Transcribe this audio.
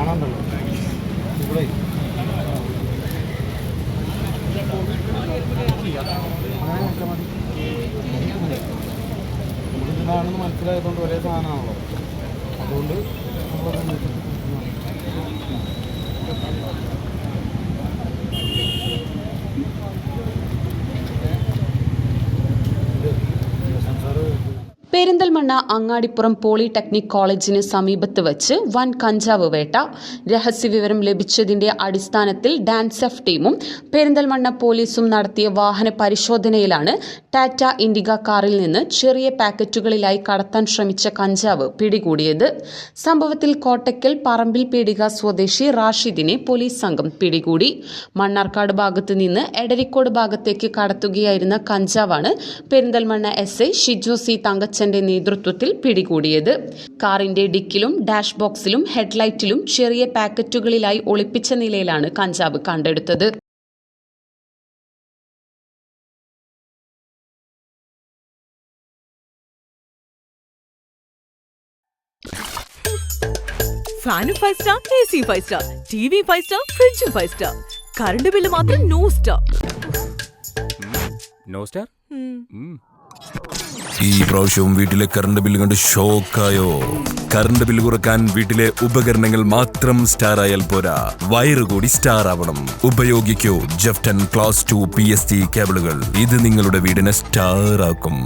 കാണാണ്ടല്ലോ. ഇവിടെ അങ്ങനെയൊക്കെ മതി. നമ്മളിതിനാണെന്ന് മനസ്സിലായതുകൊണ്ട് ഒരേ സാധനമാണല്ലോ. അതുകൊണ്ട് നമ്മളത് പെരിന്തൽമണ്ണ അങ്ങാടിപ്പുറം പോളിടെക്നിക് കോളേജിന് സമീപത്ത് വച്ച് വൻ കഞ്ചാവ് വേട്ട. രഹസ്യവിവരം ലഭിച്ചതിന്റെ അടിസ്ഥാനത്തിൽ ഡാൻസ് എഫ് ടീമും പെരിന്തൽമണ്ണ പോലീസും നടത്തിയ വാഹന പരിശോധനയിലാണ് ടാറ്റ ഇൻഡിക കാറിൽ നിന്ന് ചെറിയ പാക്കറ്റുകളിലായി കടത്താൻ ശ്രമിച്ച കഞ്ചാവ് പിടികൂടിയത്. സംഭവത്തിൽ കോട്ടയ്ക്കൽ പറമ്പിൽ പീടിക സ്വദേശി റാഷിദിനെ പോലീസ് സംഘം പിടികൂടി. മണ്ണാർക്കാട് ഭാഗത്ത് നിന്ന് എടരിക്കോട് ഭാഗത്തേക്ക് കടത്തുകയായിരുന്ന കഞ്ചാവാണ് Perinthalmanna S I Shiju C തങ്കച്ചന്റെ നേതൃത്വത്തിൽ പിടികൂടിയത്. കാറിന്റെ ഡിക്കിലും ഡാഷ് ബോക്സിലും ഹെഡ്ലൈറ്റിലും ചെറിയ പാക്കറ്റുകളിലായി ഒളിപ്പിച്ച നിലയിലാണ് കഞ്ചാവ് കണ്ടെടുത്തത്. വി ഫൈവ് സ്റ്റാർ ഫ്രിഡ്ജും ഫൈവ് സ്റ്റാർ കറണ്ട് ബില്ല് മാത്രം നോ സ്റ്റാർ നോ സ്റ്റാർ ഈ പ്രാവശ്യവും വീട്ടിലെ കറണ്ട് ബില്ല് കണ്ട് ഷോക്കായോ കറണ്ട് ബില്ല് കുറയ്ക്കാൻ വീട്ടിലെ ഉപകരണങ്ങൾ മാത്രം സ്റ്റാർ ആയാൽ പോരാ. വയറ് കൂടി സ്റ്റാർ ആവണം ഉപയോഗിക്കൂ ജെഫ്റ്റൻ ക്ലാസ് ടു പി എസ് കേബിളുകൾ ഇത് നിങ്ങളുടെ വീടിനെ സ്റ്റാർ ആക്കും